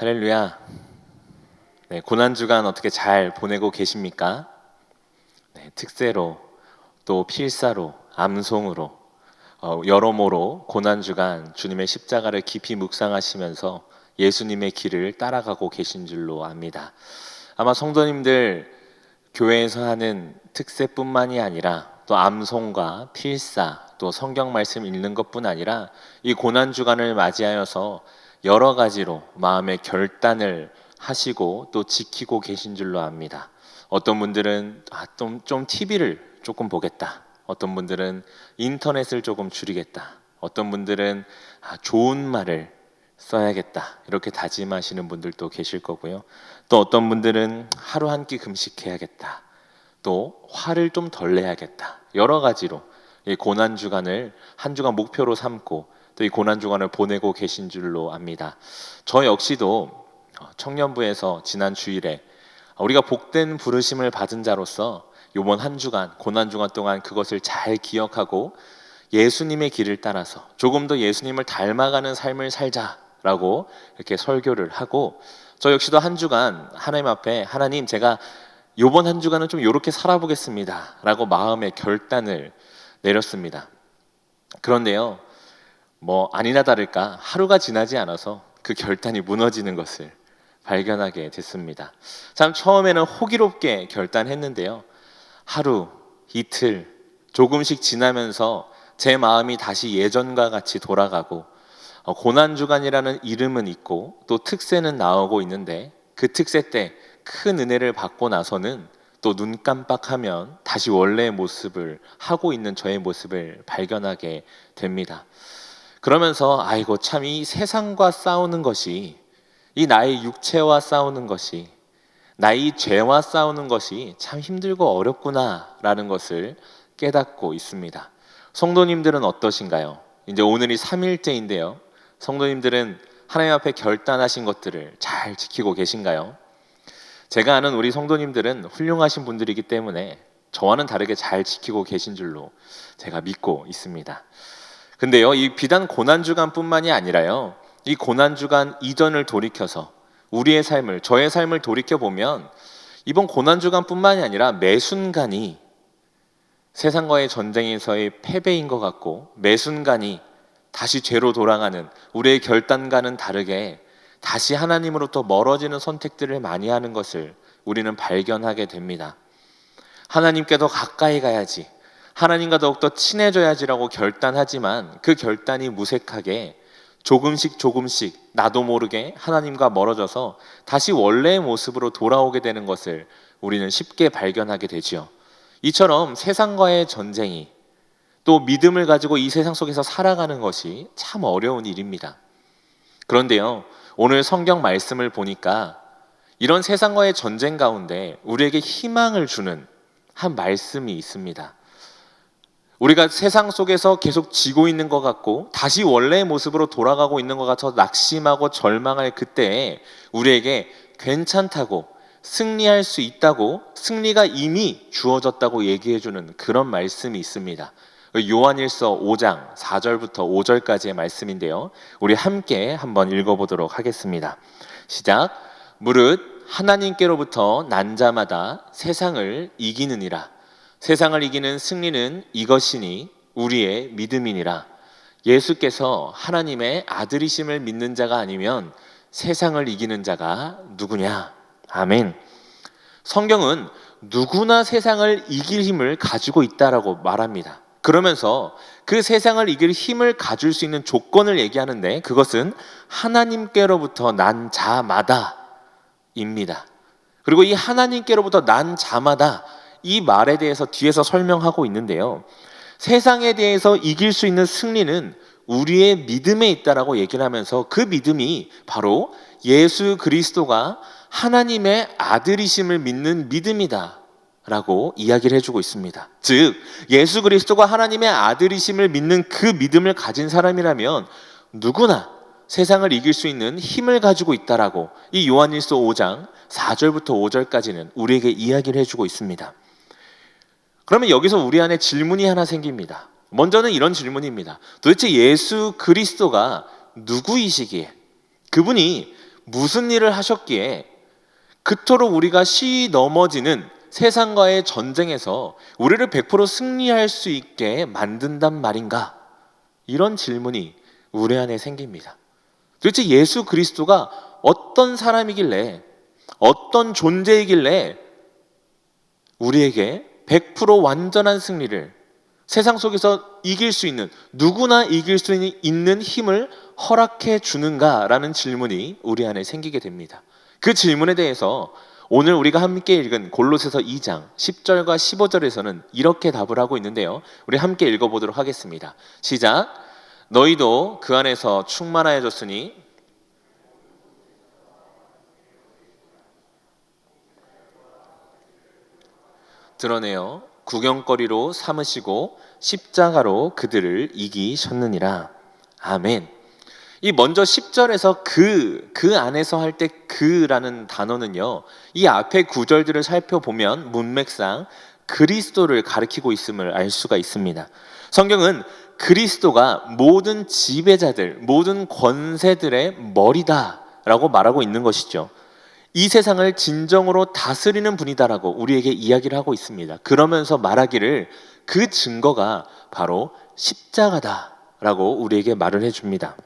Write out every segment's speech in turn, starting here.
할렐루야. 네, 고난 주간 어떻게 잘 보내고 계십니까? 네, 특세로 또 필사로 암송으로 어, 여러모로 고난 주간 주님의 십자가를 깊이 묵상하시면서 예수님의 길을 따라가고 계신 줄로 압니다. 아마 성도님들 교회에서 하는 특세뿐만이 아니라 또 암송과 필사 또 성경 말씀 읽는 것뿐 아니라 이 고난 주간을 맞이하여서 여러 가지로 마음의 결단을 하시고 또 지키고 계신 줄로 압니다. 어떤 분들은 아, 좀, 좀 TV를 조금 보겠다. 어떤 분들은 인터넷을 조금 줄이겠다. 어떤 분들은 아, 좋은 말을 써야겠다. 이렇게 다짐하시는 분들도 계실 거고요. 또 어떤 분들은 하루 한 끼 금식해야겠다. 또 화를 좀 덜 내야겠다. 여러 가지로 이 고난 주간을 한 주간 목표로 삼고 또 이 고난 주간을 보내고 계신 줄로 압니다. 저 역시도 청년부에서 지난 주일에 우리가 복된 부르심을 받은 자로서 이번 한 주간 고난 주간 동안 그것을 잘 기억하고 예수님의 길을 따라서 조금 더 예수님을 닮아가는 삶을 살자라고 이렇게 설교를 하고 저 역시도 한 주간 하나님 앞에 하나님 제가 요번 한 주간은 좀 이렇게 살아보겠습니다라고 마음의 결단을 내렸습니다. 그런데요, 뭐 아니나 다를까 하루가 지나지 않아서 그 결단이 무너지는 것을 발견하게 됐습니다. 참 처음에는 호기롭게 결단했는데요. 하루, 이틀, 조금씩 지나면서 제 마음이 다시 예전과 같이 돌아가고 어, 고난 주간이라는 이름은 있고 또 특세는 나오고 있는데 그 특세 때 큰 은혜를 받고 나서는 또 눈 깜빡하면 다시 원래의 모습을 하고 있는 저의 모습을 발견하게 됩니다. 그러면서 아이고 참 이 세상과 싸우는 것이 이 나의 육체와 싸우는 것이 나의 죄와 싸우는 것이 참 힘들고 어렵구나라는 것을 깨닫고 있습니다. 성도님들은 어떠신가요? 이제 오늘이 3일째인데요. 성도님들은 하나님 앞에 결단하신 것들을 잘 지키고 계신가요? 제가 아는 우리 성도님들은 훌륭하신 분들이기 때문에 저와는 다르게 잘 지키고 계신 줄로 제가 믿고 있습니다. 근데요, 이 비단 고난 주간뿐만이 아니라요, 이 고난 주간 이전을 돌이켜서 우리의 삶을, 저의 삶을 돌이켜 보면 이번 고난 주간뿐만이 아니라 매 순간이 세상과의 전쟁에서의 패배인 것 같고 매 순간이 다시 죄로 돌아가는 우리의 결단과는 다르게 다시 하나님으로부터 멀어지는 선택들을 많이 하는 것을 우리는 발견하게 됩니다. 하나님께 더 가까이 가야지. 하나님과 더욱더 친해져야지라고 결단하지만 그 결단이 무색하게 조금씩 조금씩 나도 모르게 하나님과 멀어져서 다시 원래의 모습으로 돌아오게 되는 것을 우리는 쉽게 발견하게 되지요. 이처럼 세상과의 전쟁이 또 믿음을 가지고 이 세상 속에서 살아가는 것이 참 어려운 일입니다. 그런데요, 오늘 성경 말씀을 보니까 이런 세상과의 전쟁 가운데 우리에게 희망을 주는 한 말씀이 있습니다. 우리가 세상 속에서 계속 지고 있는 것 같고 다시 원래의 모습으로 돌아가고 있는 것 같아서 낙심하고 절망할 그때에 우리에게 괜찮다고 승리할 수 있다고 승리가 이미 주어졌다고 얘기해 주는 그런 말씀이 있습니다. 요한일서 5장 4절부터 5절까지의 말씀인데요. 우리 함께 한번 읽어보도록 하겠습니다. 시작. 무릇 하나님께로부터 난 자마다 세상을 이기느니라. 세상을 이기는 승리는 이것이니 우리의 믿음이니라. 예수께서 하나님의 아들이심을 믿는 자가 아니면 세상을 이기는 자가 누구냐? 아멘. 성경은 누구나 세상을 이길 힘을 가지고 있다라고 말합니다. 그러면서 그 세상을 이길 힘을 가질 수 있는 조건을 얘기하는데 그것은 하나님께로부터 난 자마다입니다. 그리고 이 하나님께로부터 난 자마다 이 말에 대해서 뒤에서 설명하고 있는데요. 세상에 대해서 이길 수 있는 승리는 우리의 믿음에 있다라고 얘기를 하면서 그 믿음이 바로 예수 그리스도가 하나님의 아들이심을 믿는 믿음이다. 라고 이야기를 해주고 있습니다. 즉, 예수 그리스도가 하나님의 아들이심을 믿는 그 믿음을 가진 사람이라면 누구나 세상을 이길 수 있는 힘을 가지고 있다라고 이 요한일서 5장 4절부터 5절까지는 우리에게 이야기를 해주고 있습니다. 그러면 여기서 우리 안에 질문이 하나 생깁니다. 먼저는 이런 질문입니다. 도대체 예수 그리스도가 누구이시기에 그분이 무슨 일을 하셨기에 그토록 우리가 쉬 넘어지는 세상과의 전쟁에서 우리를 100% 승리할 수 있게 만든단 말인가? 이런 질문이 우리 안에 생깁니다. 도대체 예수 그리스도가 어떤 사람이길래 어떤 존재이길래 우리에게 100% 완전한 승리를 세상 속에서 이길 수 있는 누구나 이길 수 있는 힘을 허락해 주는가라는 질문이 우리 안에 생기게 됩니다. 그 질문에 대해서 오늘 우리가 함께 읽은 골로새서 2장 10절과 15절에서는 이렇게 답을 하고 있는데요. 우리 함께 읽어 보도록 하겠습니다. 시작. 너희도 그 안에서 충만하여졌으니 드러내어 구경거리로 삼으시고 십자가로 그들을 이기셨느니라. 아멘. 이 먼저 10절에서 그, 그 안에서 할 때 그라는 단어는요, 이 앞에 구절들을 살펴보면 문맥상 그리스도를 가리키고 있음을 알 수가 있습니다. 성경은 그리스도가 모든 지배자들, 모든 권세들의 머리다라고 말하고 있는 것이죠. 이 세상을 진정으로 다스리는 분이다라고 우리에게 이야기를 하고 있습니다. 그러면서 말하기를 그 증거가 바로 십자가다라고 우리에게 말을 해줍니다.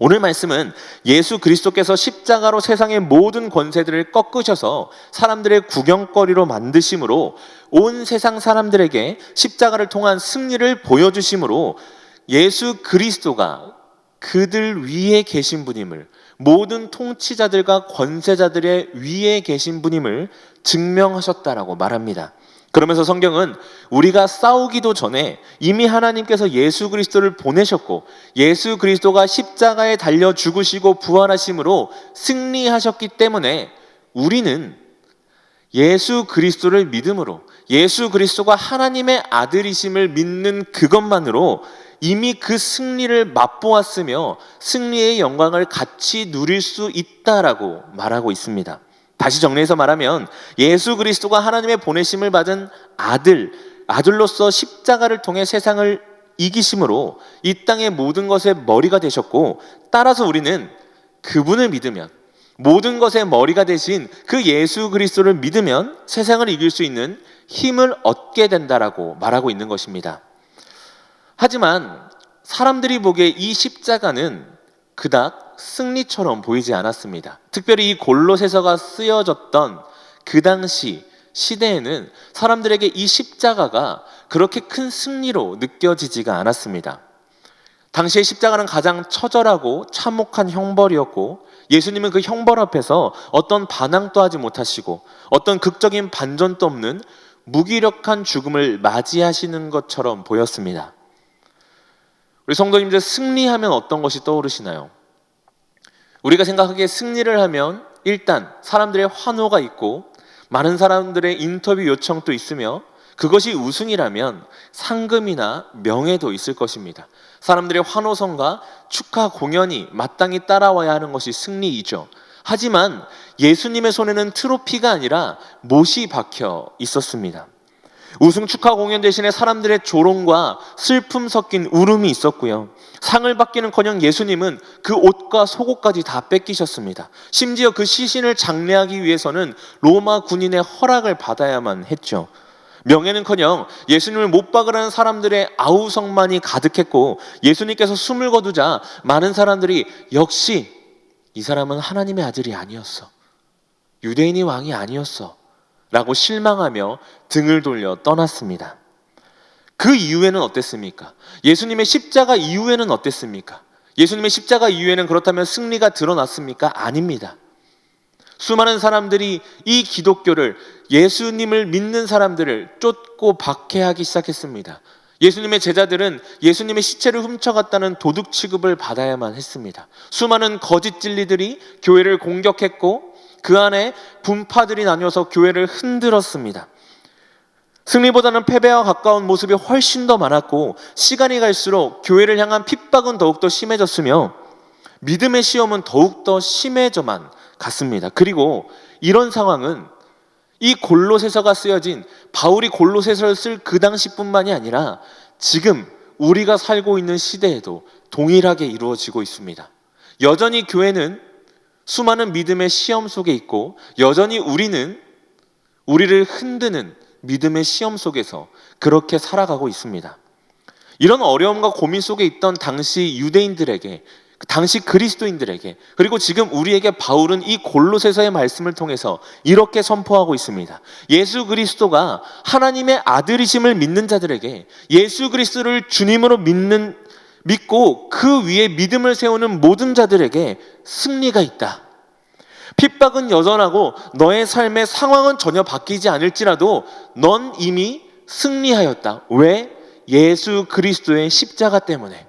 오늘 말씀은 예수 그리스도께서 십자가로 세상의 모든 권세들을 꺾으셔서 사람들의 구경거리로 만드심으로 온 세상 사람들에게 십자가를 통한 승리를 보여주심으로 예수 그리스도가 그들 위에 계신 분임을 모든 통치자들과 권세자들의 위에 계신 분임을 증명하셨다라고 말합니다. 그러면서 성경은 우리가 싸우기도 전에 이미 하나님께서 예수 그리스도를 보내셨고 예수 그리스도가 십자가에 달려 죽으시고 부활하심으로 승리하셨기 때문에 우리는 예수 그리스도를 믿음으로 예수 그리스도가 하나님의 아들이심을 믿는 그것만으로 이미 그 승리를 맛보았으며 승리의 영광을 같이 누릴 수 있다라고 말하고 있습니다. 다시 정리해서 말하면 예수 그리스도가 하나님의 보내심을 받은 아들, 아들로서 십자가를 통해 세상을 이기심으로 이 땅의 모든 것의 머리가 되셨고 따라서 우리는 그분을 믿으면 모든 것의 머리가 되신 그 예수 그리스도를 믿으면 세상을 이길 수 있는 힘을 얻게 된다라고 말하고 있는 것입니다. 하지만 사람들이 보기에 이 십자가는 그닥 승리처럼 보이지 않았습니다. 특별히 이 골로새서가 쓰여졌던 그 당시 시대에는 사람들에게 이 십자가가 그렇게 큰 승리로 느껴지지가 않았습니다. 당시의 십자가는 가장 처절하고 참혹한 형벌이었고 예수님은 그 형벌 앞에서 어떤 반항도 하지 못하시고 어떤 극적인 반전도 없는 무기력한 죽음을 맞이하시는 것처럼 보였습니다. 우리 성도님들 승리하면 어떤 것이 떠오르시나요? 우리가 생각하기에 승리를 하면 일단 사람들의 환호가 있고 많은 사람들의 인터뷰 요청도 있으며 그것이 우승이라면 상금이나 명예도 있을 것입니다. 사람들의 환호성과 축하 공연이 마땅히 따라와야 하는 것이 승리이죠. 하지만 예수님의 손에는 트로피가 아니라 못이 박혀 있었습니다. 우승 축하 공연 대신에 사람들의 조롱과 슬픔 섞인 울음이 있었고요. 상을 받기는커녕 예수님은 그 옷과 속옷까지 다 뺏기셨습니다. 심지어 그 시신을 장례하기 위해서는 로마 군인의 허락을 받아야만 했죠. 명예는커녕 예수님을 못 박으라는 사람들의 아우성만이 가득했고 예수님께서 숨을 거두자 많은 사람들이 역시 이 사람은 하나님의 아들이 아니었어. 유대인이 왕이 아니었어. 라고 실망하며 등을 돌려 떠났습니다. 그 이후에는 어땠습니까? 예수님의 십자가 이후에는 어땠습니까? 예수님의 십자가 이후에는 그렇다면 승리가 드러났습니까? 아닙니다. 수많은 사람들이 이 기독교를 예수님을 믿는 사람들을 쫓고 박해하기 시작했습니다. 예수님의 제자들은 예수님의 시체를 훔쳐갔다는 도둑 취급을 받아야만 했습니다. 수많은 거짓 진리들이 교회를 공격했고 그 안에 분파들이 나뉘어서 교회를 흔들었습니다. 승리보다는 패배와 가까운 모습이 훨씬 더 많았고 시간이 갈수록 교회를 향한 핍박은 더욱더 심해졌으며 믿음의 시험은 더욱더 심해져만 갔습니다. 그리고 이런 상황은 이 골로새서가 쓰여진 바울이 골로새서를 쓸 그 당시뿐만이 아니라 지금 우리가 살고 있는 시대에도 동일하게 이루어지고 있습니다. 여전히 교회는 수많은 믿음의 시험 속에 있고 여전히 우리는 우리를 흔드는 믿음의 시험 속에서 그렇게 살아가고 있습니다. 이런 어려움과 고민 속에 있던 당시 유대인들에게 당시 그리스도인들에게 그리고 지금 우리에게 바울은 이 골로새서의 말씀을 통해서 이렇게 선포하고 있습니다. 예수 그리스도가 하나님의 아들이심을 믿는 자들에게 예수 그리스도를 주님으로 믿는 믿고 그 위에 믿음을 세우는 모든 자들에게 승리가 있다. 핍박은 여전하고 너의 삶의 상황은 전혀 바뀌지 않을지라도 넌 이미 승리하였다. 왜? 예수 그리스도의 십자가 때문에.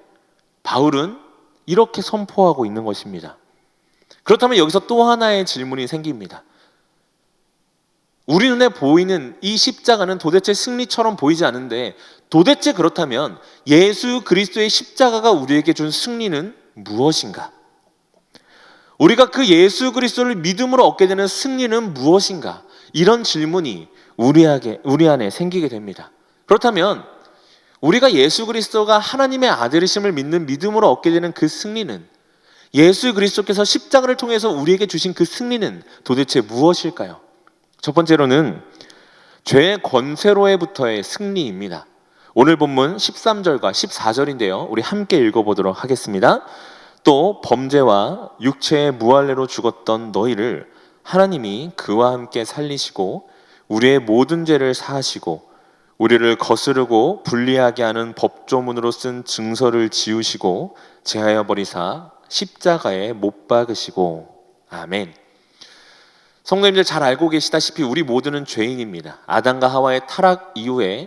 바울은 이렇게 선포하고 있는 것입니다. 그렇다면 여기서 또 하나의 질문이 생깁니다. 우리 눈에 보이는 이 십자가는 도대체 승리처럼 보이지 않는데 도대체 그렇다면 예수 그리스도의 십자가가 우리에게 준 승리는 무엇인가? 우리가 그 예수 그리스도를 믿음으로 얻게 되는 승리는 무엇인가? 이런 질문이 우리에게 우리 안에 생기게 됩니다. 그렇다면 우리가 예수 그리스도가 하나님의 아들이심을 믿는 믿음으로 얻게 되는 그 승리는 예수 그리스도께서 십자가를 통해서 우리에게 주신 그 승리는 도대체 무엇일까요? 첫 번째로는 죄의 권세로에부터의 승리입니다. 오늘 본문 13절과 14절인데요. 우리 함께 읽어보도록 하겠습니다. 또 범죄와 육체의 무할례로 죽었던 너희를 하나님이 그와 함께 살리시고 우리의 모든 죄를 사하시고 우리를 거스르고 불리하게 하는 법조문으로 쓴 증서를 지우시고 제하여 버리사 십자가에 못 박으시고 아멘. 성도님들 잘 알고 계시다시피 우리 모두는 죄인입니다. 아담과 하와의 타락 이후에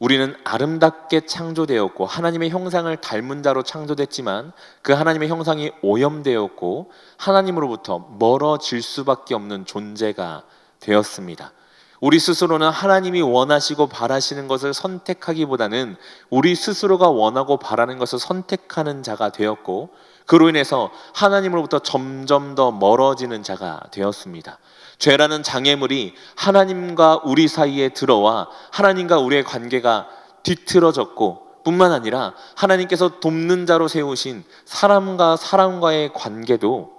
우리는 아름답게 창조되었고 하나님의 형상을 닮은 자로 창조됐지만 그 하나님의 형상이 오염되었고 하나님으로부터 멀어질 수밖에 없는 존재가 되었습니다. 우리 스스로는 하나님이 원하시고 바라시는 것을 선택하기보다는 우리 스스로가 원하고 바라는 것을 선택하는 자가 되었고 그로 인해서 하나님으로부터 점점 더 멀어지는 자가 되었습니다. 죄라는 장애물이 하나님과 우리 사이에 들어와 하나님과 우리의 관계가 뒤틀어졌고 뿐만 아니라 하나님께서 돕는 자로 세우신 사람과 사람과의 관계도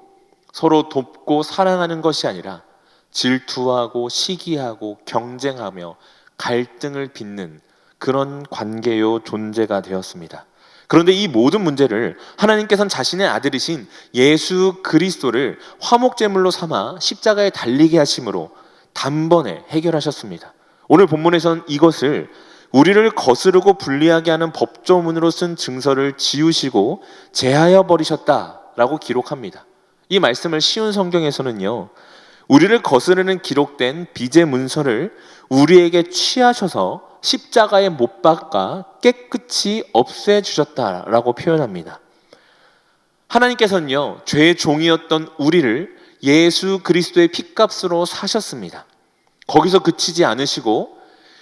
서로 돕고 사랑하는 것이 아니라 질투하고 시기하고 경쟁하며 갈등을 빚는 그런 관계요 존재가 되었습니다. 그런데 이 모든 문제를 하나님께서는 자신의 아들이신 예수 그리스도를 화목제물로 삼아 십자가에 달리게 하심으로 단번에 해결하셨습니다. 오늘 본문에서는 이것을 우리를 거스르고 불리하게 하는 법조문으로 쓴 증서를 지우시고 제하여 버리셨다라고 기록합니다. 이 말씀을 쉬운 성경에서는요. 우리를 거스르는 기록된 비제 문서를 우리에게 취하셔서 십자가에 못 박아 깨끗이 없애 주셨다라고 표현합니다. 하나님께서는요, 죄의 종이었던 우리를 예수 그리스도의 핏값으로 사셨습니다. 거기서 그치지 않으시고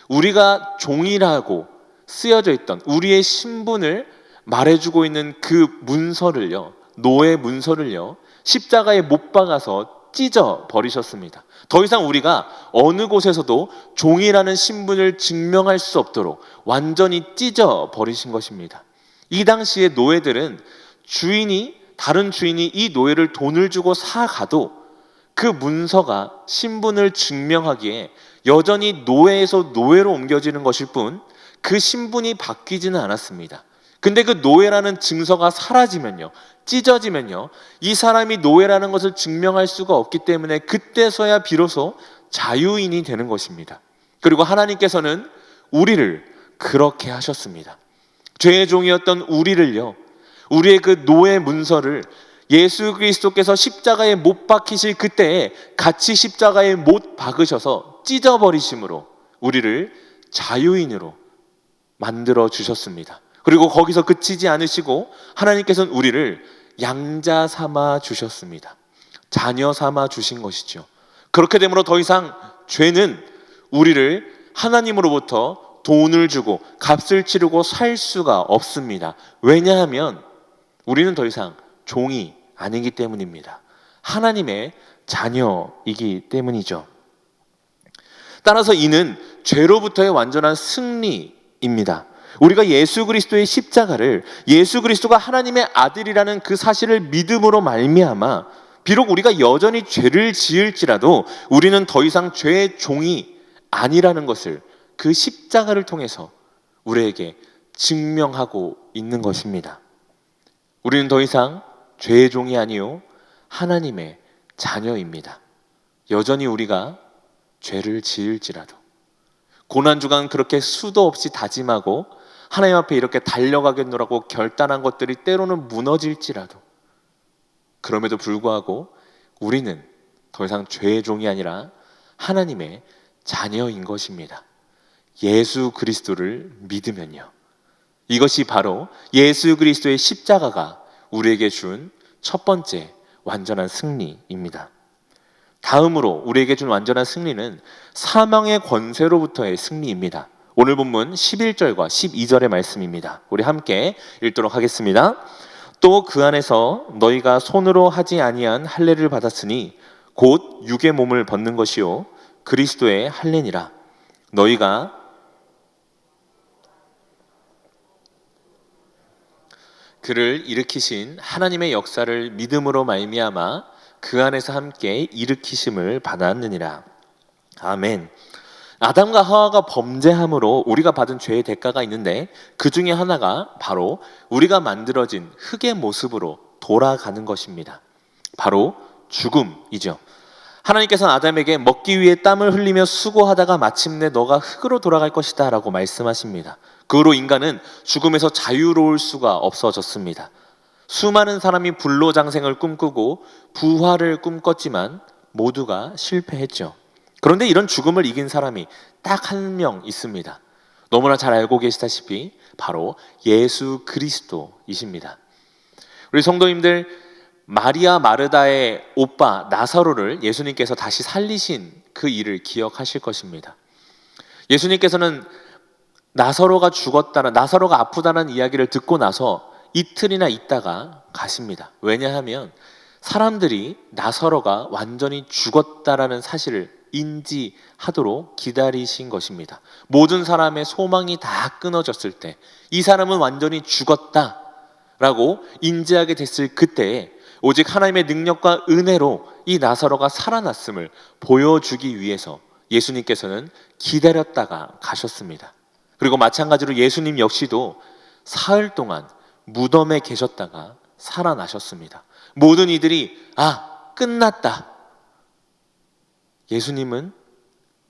우리가 종이라고 쓰여져 있던 우리의 신분을 말해주고 있는 그 문서를요, 노예 문서를요, 십자가에 못 박아서 찢어 버리셨습니다. 더 이상 우리가 어느 곳에서도 종이라는 신분을 증명할 수 없도록 완전히 찢어 버리신 것입니다. 이 당시의 노예들은 주인이 다른 주인이 이 노예를 돈을 주고 사가도 그 문서가 신분을 증명하기에 여전히 노예에서 노예로 옮겨지는 것일 뿐 그 신분이 바뀌지는 않았습니다. 근데 그 노예라는 증서가 사라지면요. 찢어지면요. 이 사람이 노예라는 것을 증명할 수가 없기 때문에 그때서야 비로소 자유인이 되는 것입니다. 그리고 하나님께서는 우리를 그렇게 하셨습니다. 죄의 종이었던 우리를요. 우리의 그 노예 문서를 예수 그리스도께서 십자가에 못 박히실 그때에 같이 십자가에 못 박으셔서 찢어버리심으로 우리를 자유인으로 만들어 주셨습니다. 그리고 거기서 그치지 않으시고 하나님께서는 우리를 양자 삼아 주셨습니다. 자녀 삼아 주신 것이죠. 그렇게 되므로 더 이상 죄는 우리를 하나님으로부터 돈을 주고 값을 치르고 살 수가 없습니다. 왜냐하면 우리는 더 이상 종이 아니기 때문입니다. 하나님의 자녀이기 때문이죠. 따라서 이는 죄로부터의 완전한 승리입니다. 우리가 예수 그리스도의 십자가를 예수 그리스도가 하나님의 아들이라는 그 사실을 믿음으로 말미암아 비록 우리가 여전히 죄를 지을지라도 우리는 더 이상 죄의 종이 아니라는 것을 그 십자가를 통해서 우리에게 증명하고 있는 것입니다. 우리는 더 이상 죄의 종이 아니요 하나님의 자녀입니다. 여전히 우리가 죄를 지을지라도 고난 주간 그렇게 수도 없이 다짐하고 하나님 앞에 이렇게 달려가겠노라고 결단한 것들이 때로는 무너질지라도 그럼에도 불구하고 우리는 더 이상 죄의 종이 아니라 하나님의 자녀인 것입니다. 예수 그리스도를 믿으면요. 이것이 바로 예수 그리스도의 십자가가 우리에게 준 첫 번째 완전한 승리입니다. 다음으로 우리에게 준 완전한 승리는 사망의 권세로부터의 승리입니다. 오늘 본문 11절과 12절의 말씀입니다. 우리 함께 읽도록 하겠습니다. 또 그 안에서 너희가 손으로 하지 아니한 할례를 받았으니 곧 육의 몸을 벗는 것이요 그리스도의 할례니라. 너희가 그를 일으키신 하나님의 역사를 믿음으로 말미암아 그 안에서 함께 일으키심을 받았느니라. 아멘. 아담과 하와가 범죄함으로 우리가 받은 죄의 대가가 있는데 그 중에 하나가 바로 우리가 만들어진 흙의 모습으로 돌아가는 것입니다. 바로 죽음이죠. 하나님께서는 아담에게 먹기 위해 땀을 흘리며 수고하다가 마침내 너가 흙으로 돌아갈 것이다 라고 말씀하십니다. 그 후로 인간은 죽음에서 자유로울 수가 없어졌습니다. 수많은 사람이 불로장생을 꿈꾸고 부활을 꿈꿨지만 모두가 실패했죠. 그런데 이런 죽음을 이긴 사람이 딱 한 명 있습니다. 너무나 잘 알고 계시다시피 바로 예수 그리스도이십니다. 우리 성도님들 마리아 마르다의 오빠 나사로를 예수님께서 다시 살리신 그 일을 기억하실 것입니다. 예수님께서는 나사로가 죽었다는 나사로가 아프다는 이야기를 듣고 나서 이틀이나 있다가 가십니다. 왜냐하면 사람들이 나사로가 완전히 죽었다라는 사실을 인지하도록 기다리신 것입니다. 모든 사람의 소망이 다 끊어졌을 때 이 사람은 완전히 죽었다 라고 인지하게 됐을 그때에 오직 하나님의 능력과 은혜로 이 나사로가 살아났음을 보여주기 위해서 예수님께서는 기다렸다가 가셨습니다. 그리고 마찬가지로 예수님 역시도 사흘 동안 무덤에 계셨다가 살아나셨습니다. 모든 이들이 아, 끝났다. 예수님은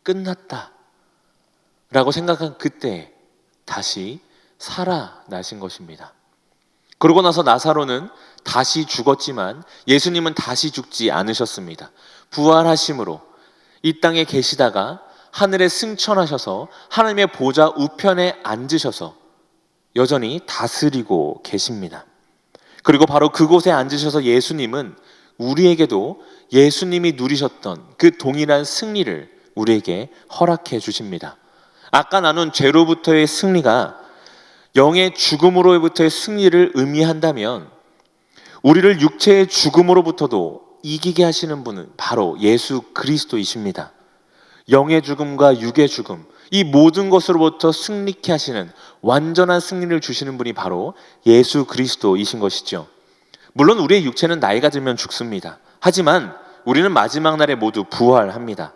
끝났다. 라고 생각한 그때 다시 살아나신 것입니다. 그러고 나서 나사로는 다시 죽었지만 예수님은 다시 죽지 않으셨습니다. 부활하심으로 이 땅에 계시다가 하늘에 승천하셔서 하나님의 보좌 우편에 앉으셔서 여전히 다스리고 계십니다. 그리고 바로 그곳에 앉으셔서 예수님은 우리에게도 예수님이 누리셨던 그 동일한 승리를 우리에게 허락해 주십니다. 아까 나눈 죄로부터의 승리가 영의 죽음으로부터의 승리를 의미한다면 우리를 육체의 죽음으로부터도 이기게 하시는 분은 바로 예수 그리스도이십니다. 영의 죽음과 육의 죽음, 이 모든 것으로부터 승리케 하시는 완전한 승리를 주시는 분이 바로 예수 그리스도이신 것이죠. 물론 우리의 육체는 나이가 들면 죽습니다. 하지만 우리는 마지막 날에 모두 부활합니다.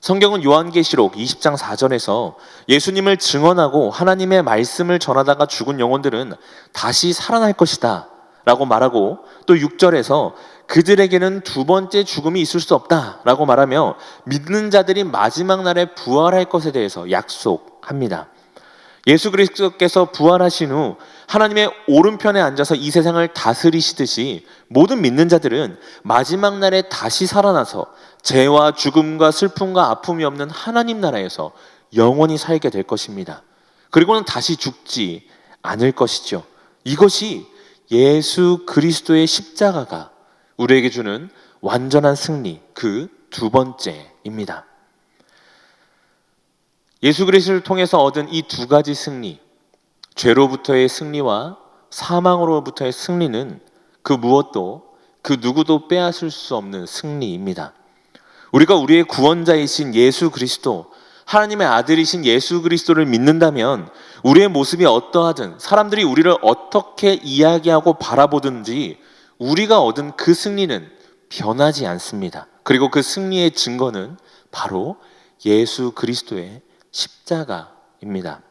성경은 요한계시록 20장 4절에서 예수님을 증언하고 하나님의 말씀을 전하다가 죽은 영혼들은 다시 살아날 것이다 라고 말하고 또 6절에서 그들에게는 두 번째 죽음이 있을 수 없다 라고 말하며 믿는 자들이 마지막 날에 부활할 것에 대해서 약속합니다. 예수 그리스도께서 부활하신 후 하나님의 오른편에 앉아서 이 세상을 다스리시듯이 모든 믿는 자들은 마지막 날에 다시 살아나서 죄와 죽음과 슬픔과 아픔이 없는 하나님 나라에서 영원히 살게 될 것입니다. 그리고는 다시 죽지 않을 것이죠. 이것이 예수 그리스도의 십자가가 우리에게 주는 완전한 승리 그 두 번째입니다. 예수 그리스도를 통해서 얻은 이 두 가지 승리, 죄로부터의 승리와 사망으로부터의 승리는 그 무엇도 그 누구도 빼앗을 수 없는 승리입니다. 우리가 우리의 구원자이신 예수 그리스도, 하나님의 아들이신 예수 그리스도를 믿는다면 우리의 모습이 어떠하든 사람들이 우리를 어떻게 이야기하고 바라보든지 우리가 얻은 그 승리는 변하지 않습니다. 그리고 그 승리의 증거는 바로 예수 그리스도의 십자가입니다.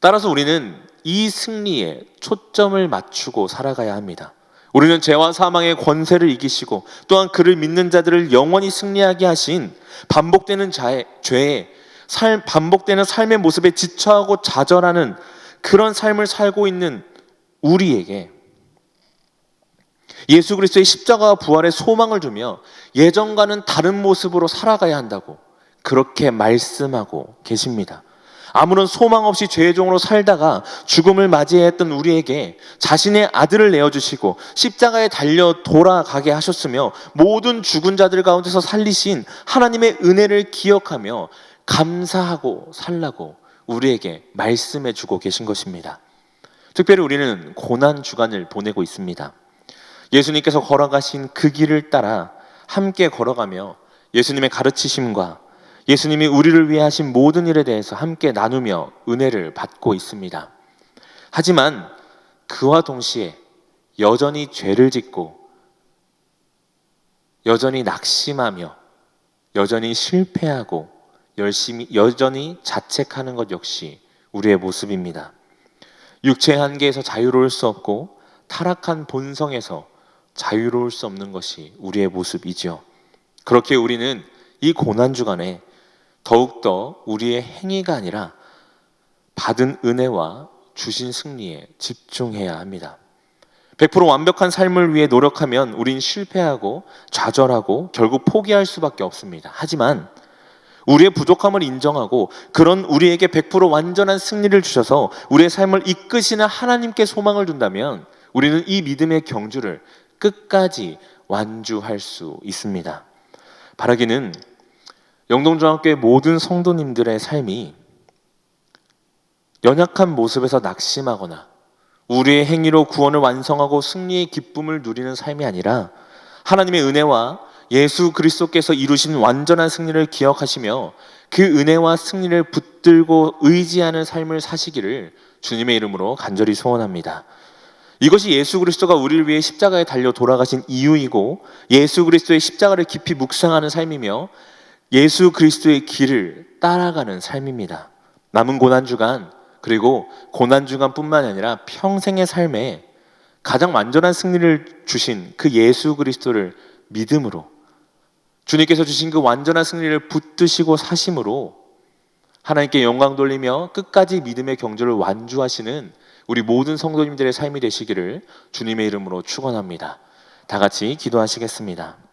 따라서 우리는 이 승리에 초점을 맞추고 살아가야 합니다. 우리는 죄와 사망의 권세를 이기시고 또한 그를 믿는 자들을 영원히 승리하게 하신 반복되는 자의 죄에 삶, 반복되는 삶의 모습에 지쳐하고 좌절하는 그런 삶을 살고 있는 우리에게 예수 그리스도의 십자가와 부활의 소망을 주며 예전과는 다른 모습으로 살아가야 한다고 그렇게 말씀하고 계십니다. 아무런 소망 없이 죄의 종으로 살다가 죽음을 맞이했던 우리에게 자신의 아들을 내어주시고 십자가에 달려 돌아가게 하셨으며 모든 죽은 자들 가운데서 살리신 하나님의 은혜를 기억하며 감사하고 살라고 우리에게 말씀해 주고 계신 것입니다. 특별히 우리는 고난 주간을 보내고 있습니다. 예수님께서 걸어가신 그 길을 따라 함께 걸어가며 예수님의 가르치심과 예수님이 우리를 위해 하신 모든 일에 대해서 함께 나누며 은혜를 받고 있습니다. 하지만 그와 동시에 여전히 죄를 짓고 여전히 낙심하며 여전히 실패하고 열심히 여전히 자책하는 것 역시 우리의 모습입니다. 육체의 한계에서 자유로울 수 없고 타락한 본성에서 자유로울 수 없는 것이 우리의 모습이죠. 그렇게 우리는 이 고난 주간에 더욱더 우리의 행위가 아니라 받은 은혜와 주신 승리에 집중해야 합니다. 100% 완벽한 삶을 위해 노력하면 우린 실패하고 좌절하고 결국 포기할 수밖에 없습니다. 하지만 우리의 부족함을 인정하고 그런 우리에게 100% 완전한 승리를 주셔서 우리의 삶을 이끄시는 하나님께 소망을 둔다면 우리는 이 믿음의 경주를 끝까지 완주할 수 있습니다. 바라기는 영동중학교의 모든 성도님들의 삶이 연약한 모습에서 낙심하거나 우리의 행위로 구원을 완성하고 승리의 기쁨을 누리는 삶이 아니라 하나님의 은혜와 예수 그리스도께서 이루신 완전한 승리를 기억하시며 그 은혜와 승리를 붙들고 의지하는 삶을 사시기를 주님의 이름으로 간절히 소원합니다. 이것이 예수 그리스도가 우리를 위해 십자가에 달려 돌아가신 이유이고 예수 그리스도의 십자가를 깊이 묵상하는 삶이며 예수 그리스도의 길을 따라가는 삶입니다. 남은 고난 주간 그리고 고난 주간뿐만 아니라 평생의 삶에 가장 완전한 승리를 주신 그 예수 그리스도를 믿음으로 주님께서 주신 그 완전한 승리를 붙드시고 사심으로 하나님께 영광 돌리며 끝까지 믿음의 경주를 완주하시는 우리 모든 성도님들의 삶이 되시기를 주님의 이름으로 축원합니다. 다 같이 기도하시겠습니다.